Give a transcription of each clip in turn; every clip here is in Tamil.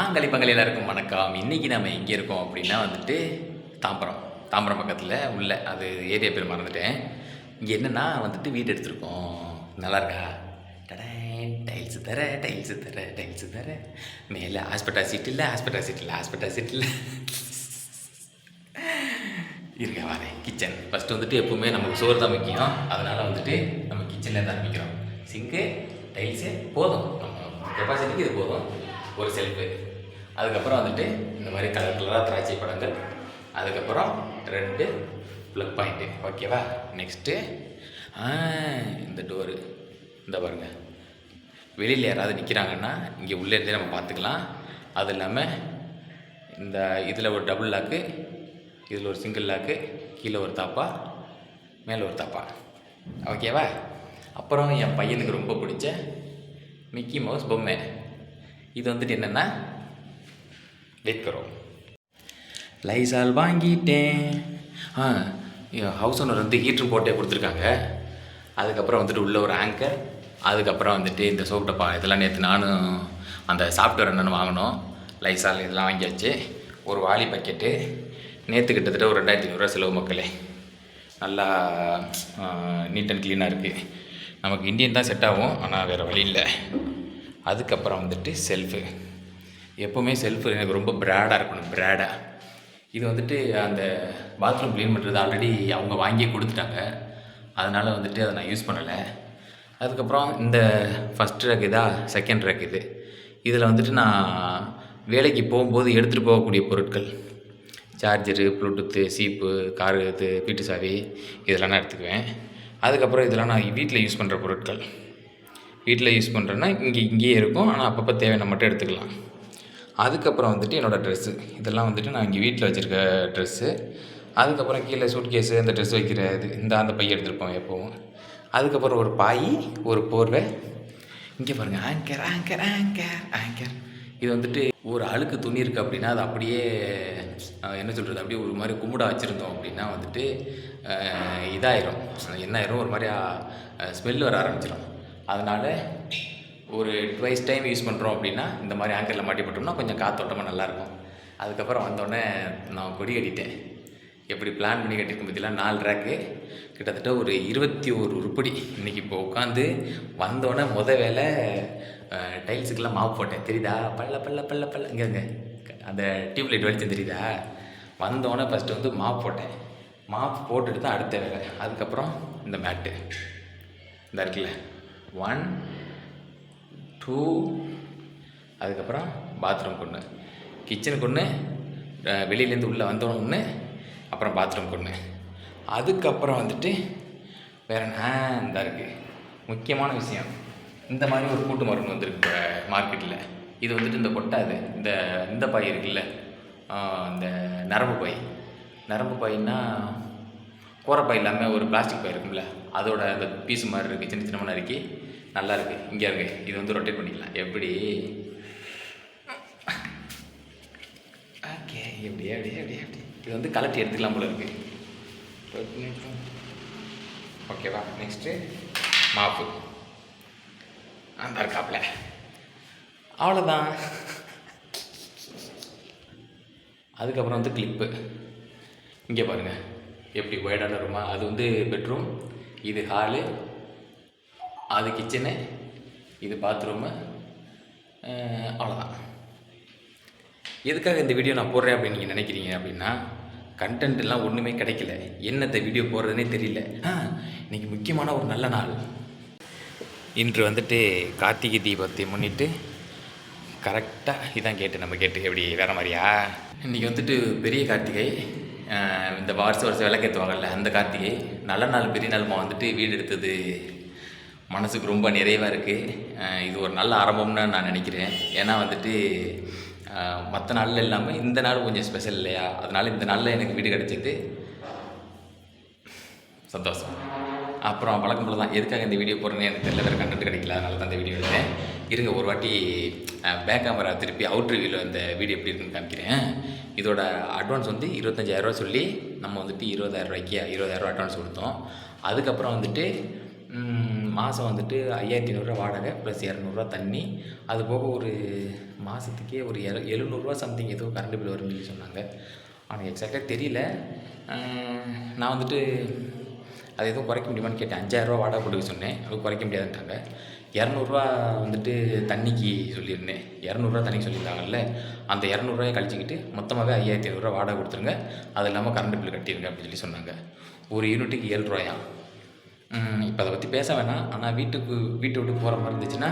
ஆங்களி பங்களி எல்லாருக்கும் வணக்கம். இன்றைக்கி நம்ம எங்கே இருக்கோம் அப்படின்னா வந்துட்டு தாம்பரம். தாம்பரம் பக்கத்தில் உள்ள அது ஏரியா பேர் மறந்துட்டேன். இங்கே என்னென்னா வந்துட்டு வீடு எடுத்திருக்கோம். நல்லா இருக்கா? டைல்ஸு தர டைல்ஸு தர டைல்ஸு தர. மேலே ஹாஸ்பிட்டல் சீட் இல்லை ஹாஸ்பிட்டல் சீட் இல்லை ஹாஸ்பிட்டல் சீட் இல்லை. இருக்க வரேன் கிச்சன். ஃபஸ்ட்டு வந்துட்டு எப்போவுமே நமக்கு சோறு தான் முக்கியம். அதனால் வந்துட்டு நம்ம கிச்சனில் தான் ஆரம்பிக்கிறோம் சிங்கு டைல்ஸு போதும். நம்ம கெப்பாசிட்டிக்கு இது போதும். ஒரு செல்ஃபு அதுக்கப்புறம் வந்துட்டு இந்த மாதிரி கலர் கலராக திராட்சை படங்கள் அதுக்கப்புறம் ரெண்டு ப்ளக் பாயிண்ட்டு ஓகேவா நெக்ஸ்ட்டு இந்த டோரு இந்த பாருங்க. வெளியில் யாராவது நிற்கிறாங்கன்னா இங்கே உள்ளே இருந்தே நம்ம பார்த்துக்கலாம். அது இல்லாமல் இந்த இதில் ஒரு டபுள் லாக்கு இதில் ஒரு சிங்கிள் லாக்கு கீழே ஒரு தாப்பா மேலே ஒரு தாப்பா. ஓகேவா அப்புறம் என் பையனுக்கு ரொம்ப பிடிச்ச மிக்கி மவுஸ் பொம்மை. இது வந்துட்டு என்னென்னா லேட்கரோம் லைசால் வாங்கிட்டேன். ஆ ஹவுஸ் ஓனர் வந்து ஹீட்ரு போட்டே கொடுத்துருக்காங்க. அதுக்கப்புறம் வந்துட்டு உள்ள ஒரு ஆங்கர் அதுக்கப்புறம் வந்துட்டு இந்த சோப் டப்பா இதெல்லாம் நேற்று நானும் அந்த சாஃப்ட்வேர் என்னென்னு வாங்கினோம். லைசால் இதெல்லாம் வாங்கியாச்சு. ஒரு வாளி பக்கெட்டு நேற்று கிட்டத்தட்ட ஒரு ரெண்டாயிரத்தி ஐநூறுரூவா செலவு மக்களே. நல்லா நீட் அண்ட் க்ளீனாக இருக்குது நமக்கு இந்தியன் தான் செட் ஆகும் ஆனால் வேறு வழி இல்லை. அதுக்கப்புறம் வந்துட்டு செல்ஃபு எப்போவுமே செல்ஃபு எனக்கு ரொம்ப ப்ராடாக இருக்கணும் ப்ராடாக இது வந்துட்டு அந்த பாத்ரூம் க்ளீன் பண்ணுறது ஆல்ரெடி அவங்க வாங்கி கொடுத்துட்டாங்க. அதனால் வந்துட்டு அதை நான் யூஸ் பண்ணலை. அதுக்கப்புறம் இந்த ஃபஸ்ட் ரேக் இதா செகண்ட் ரேக் இது. இதில் வந்துட்டு நான் வேலைக்கு போகும்போது எடுத்துகிட்டு போகக்கூடிய பொருட்கள் சார்ஜரு ப்ளூடூத்து சீப்பு காரு இது வீட்டு சாவி இதெல்லாம் நான் எடுத்துக்குவேன். அதுக்கப்புறம் இதெல்லாம் நான் வீட்டில் யூஸ் பண்ணுற பொருட்கள். வீட்டில் யூஸ் பண்ணுறேன்னா இங்கே இங்கேயே இருக்கும். ஆனால் அப்பப்போ தேவையான மட்டும் எடுத்துக்கலாம். அதுக்கப்புறம் வந்துட்டு என்னோடய ட்ரெஸ்ஸு இதெல்லாம் வந்துட்டு நான் இங்கே வீட்டில் வச்சுருக்க ட்ரெஸ்ஸு அதுக்கப்புறம் கீழே சூட் கேஸு இந்த ட்ரெஸ் வைக்கிற இது இந்த அந்த பையன் எடுத்துருப்போம் எப்போவும். அதுக்கப்புறம் ஒரு பாய் ஒரு போர்வை. இங்கே பாருங்கள் ஆங்கர் ஆங்கர் ஆங்கர் ஆங்கர் இது வந்துட்டு ஒரு அழுக்கு துணி இருக்குது அப்படின்னா அது அப்படியே என்ன சொல்கிறது அப்படியே ஒரு மாதிரி கும்பிட வச்சுருந்தோம் அப்படின்னா வந்துட்டு இதாயிரும். என்ன ஆயிரும்? ஒரு மாதிரி ஸ்மெல் வர ஆரம்பிச்சிடும் அதனால் ஒரு ட்வைஸ் டைம் யூஸ் பண்ணுறோம் அப்படின்னா இந்த மாதிரி ஆங்கரில் மாட்டி போட்டோம்னா கொஞ்சம் காத்தோட்டமாக நல்லாயிருக்கும். அதுக்கப்புறம் வந்தோடனே நான் கொடி கட்டிட்டேன். எப்படி பிளான் பண்ணி கட்டிருக்கும் பற்றிலாம் நாலு ரேக்கு கிட்டத்தட்ட ஒரு இருபத்தி ஒரு உருப்படி இன்றைக்கி இப்போ உட்காந்து வந்தோடனே முத வேலை டைல்ஸுக்கெல்லாம் மாவு போட்டேன். தெரியுதா? பல்ல பல்ல பல்ல பல்ல. இங்கே அந்த டியூப்லைட் வெளிச்சம் தெரியுதா? வந்தோடனே ஃபஸ்ட்டு வந்து மாப் போட்டேன். மாப் போட்டுட்டு தான் அடுத்த வேலை. அதுக்கப்புறம் இந்த மேட்டு இந்த இருக்குல்ல? ஒன் டூ அதுக்கப்புறம் பாத்ரூம் ஒன்று கிச்சனுக்கு ஒன்று வெளியிலேருந்து உள்ளே வந்தோன்னு ஒன்று அப்புறம் பாத்ரூம் ஒன்று அதுக்கப்புறம் வந்துட்டு வேற ஆ இந்த இருக்குது முக்கியமான விஷயம். இந்த மாதிரி ஒரு கூட்டு மருந்து வந்திருக்கு மார்க்கெட்டில் இது வந்துட்டு இந்த கொட்டாது இந்த இந்த பாய் இருக்குல்ல? இந்த நரம்பு பாய் நரம்பு பாய்னா கோரப்பாய் இல்லாமல் ஒரு பிளாஸ்டிக் பாய் இருக்கும்ல? அதோட அந்த பீஸ் மாதிரி இருக்குது சின்ன சின்ன நறுக்கி நல்லா இருக்குது இங்கே இருக்கு இது வந்து ரொட்டேட் பண்ணிக்கலாம். எப்படி? ஓகே எப்படி எப்படி எப்படி எப்படி. இது வந்து கலட்டி எடுத்துக்கலாம் போல இருக்கு. ஓகேவா நெக்ஸ்ட்டு மாப்பு அந்த இருக்காப்புல அவ்வளோதான் அதுக்கப்புறம் வந்து கிளிப்பு இங்கே பாருங்கள் எப்படி ஒயர்டான ரூமா அது வந்து பெட்ரூம் இது ஹாலு அது கிச்சனு இது பாத்ரூமு அவ்வளோதான் எதுக்காக இந்த வீடியோ நான் போடுறேன் அப்படின்னு நீங்கள் நினைக்கிறீங்க அப்படின்னா கண்டென்ட் எல்லாம் ஒன்றுமே கிடைக்கல. என்னத்தை வீடியோ போடுறதுனே தெரியல. இன்றைக்கி முக்கியமான ஒரு நல்ல நாள். இன்று வந்துட்டு கார்த்திகை தீபத்தை முன்னிட்டு கரெக்டாக இதான் கேட்டு நம்ம கேட்டு எப்படி வேறு மாதிரியா? இன்றைக்கி வந்துட்டு பெரிய கார்த்திகை. இந்த வருஷம் வருஷம் விளக்கேற்றுவாங்கல்ல அந்த கார்த்திகை. நல்ல நாள் பெரிய நாள்மா வந்துட்டு வீடு எடுத்தது. மனசுக்கு ரொம்ப நிறைவாக இருக்குது இது ஒரு நல்ல ஆரம்பம்னு நான் நினைக்கிறேன். ஏன்னா வந்துட்டு மற்ற நாளில் இல்லாமல் இந்த நாள் கொஞ்சம் ஸ்பெஷல் இல்லையா? அதனால் இந்த நாளில் எனக்கு வீடு கிடச்சிது சந்தோஷம். அப்புறம் வழக்கம் போல் தான். எதுக்காக இந்த வீடியோ போடுறேன்னு எனக்கு தெரியல. வேறு கண்டென்ட் கிடைக்கல. அதனால தான் இந்த வீடியோ எடுத்தேன். இருங்க ஒரு வாட்டி பேக் கேமரா திருப்பி அவுட் ரிவியூவில் இந்த வீடியோ எப்படி இருக்குன்னு காமிக்கிறேன். இதோட அட்வான்ஸ் வந்து இருபத்தஞ்சாயிரரூவா சொல்லி நம்ம வந்துட்டு இருபதாயிரம் ரூபாய்க்கு இருபதாயிரரூவா அட்வான்ஸ் கொடுத்தோம். அதுக்கப்புறம் வந்துட்டு மாதம் வந்துட்டு ஐயாயிரத்தி ஐநூறுரூவா வாடகை ப்ளஸ் இரநூறுவா தண்ணி. அது போக ஒரு மாதத்துக்கே ஒரு எ எழுநூறுவா சம்திங் ஏதோ கரண்ட் பில் வரும்னு சொல்லி சொன்னாங்க. ஆனால் எக்ஸாக்டாக தெரியல. நான் வந்துட்டு அது எதுவும் குறைக்க முடியுமான்னு கேட்டேன். அஞ்சாயிரரூவா வாடகை கொடுக்க சொன்னேன். அது குறைக்க முடியாதுன்ட்டாங்க. இரநூறுவா வந்துட்டு தண்ணிக்கு சொல்லியிருந்தேன். இரநூறுவா தண்ணிக்கு சொல்லியிருந்தாங்கல்ல அந்த இரநூறுவாயை கழிச்சிக்கிட்டு மொத்தமாகவே ஐயாயிரத்தி ஐநூறுரூவா வாடகை கொடுத்துருங்க. அது இல்லாமல் கரண்ட் பில் கட்டிடுங்க அப்படின்னு சொல்லி சொன்னாங்க. ஒரு யூனிட்டுக்கு ஏழு ரூபாயா? இப்போ அதை பற்றி பேச வேணாம். ஆனால் வீட்டுக்கு வீட்டை விட்டு போகிற மாதிரி இருந்துச்சுன்னா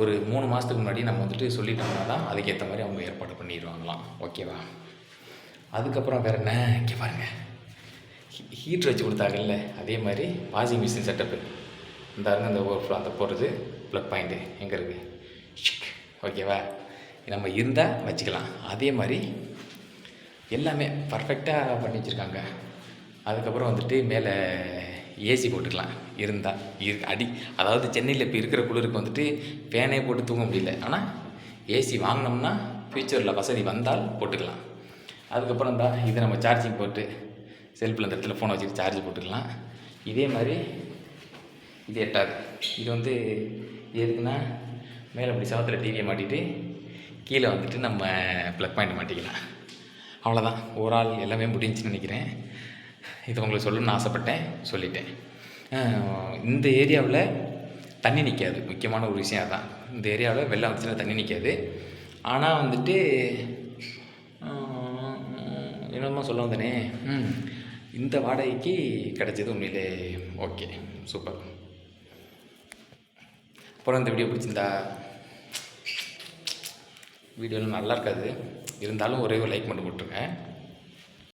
ஒரு மூணு மாதத்துக்கு முன்னாடி நம்ம வந்துட்டு சொல்லிட்டோம்னா தான் அதுக்கேற்ற மாதிரி அவங்க ஏற்பாடு பண்ணிடுவாங்களாம். ஓகேவா? அதுக்கப்புறம் வேறு என்ன? இங்கே பாருங்கள் ஹீட்ரு வச்சு கொடுத்தாங்கல்ல அதே மாதிரி வாஷிங் மிஷின் செட்டப்பு இந்த அந்த ஓவர் அந்த போடுறது ப்ளக் பாயிண்ட்டு எங்கே இருக்குது ஓகேவா நம்ம இருந்தால் வச்சுக்கலாம். அதே மாதிரி எல்லாமே பர்ஃபெக்டாக பண்ணி வச்சுருக்காங்க. அதுக்கப்புறம் வந்துட்டு மேலே ஏசி போட்டுக்கலாம். இருந்தால் இரு அடி அதாவது சென்னையில் இப்போ இருக்கிற குளிருக்கு வந்துட்டு ஃபேனே போட்டு தூங்க முடியல. ஆனால் ஏசி வாங்கினோம்னா ஃப்யூச்சரில் வசதி வந்தால் போட்டுக்கலாம். அதுக்கப்புறம் தான் இதை நம்ம சார்ஜிங் போட்டு செல்ஃபில் அந்த இடத்துல ஃபோனை வச்சுட்டு சார்ஜ் போட்டுக்கலாம். இதே மாதிரி இது எட்டாது. இது வந்து எதுக்குன்னா மேலே அப்படி சவத்தில் டிவியை மாட்டிட்டு கீழே வந்துட்டு நம்ம ப்ளக் பாயிண்ட் மாட்டிக்கலாம். அவ்வளோதான் ஒரு ஆள் எல்லாமே முடிஞ்சுன்னு நினைக்கிறேன். இது உங்களுக்கு சொல்லணும்னு ஆசைப்பட்டேன். சொல்லிட்டேன். இந்த ஏரியாவில் தண்ணி நிற்காது முக்கியமான ஒரு விஷயம் அதான். இந்த ஏரியாவில் வெள்ளம் வந்துச்சுன்னா தண்ணி நிற்காது ஆனால் வந்துட்டு அஹ் என்னமோ சொல்ல வந்தனே. ம். இந்த வாடகைக்கு கிடைச்சது உண்மையிலே ஓகே. சூப்பர். அப்புறம் இந்த வீடியோ பிடிச்சிருந்தா வீடியோலாம் நல்லா இருக்காது. இருந்தாலும் ஒரே ஒரு லைக் மட்டும் போட்டுருங்க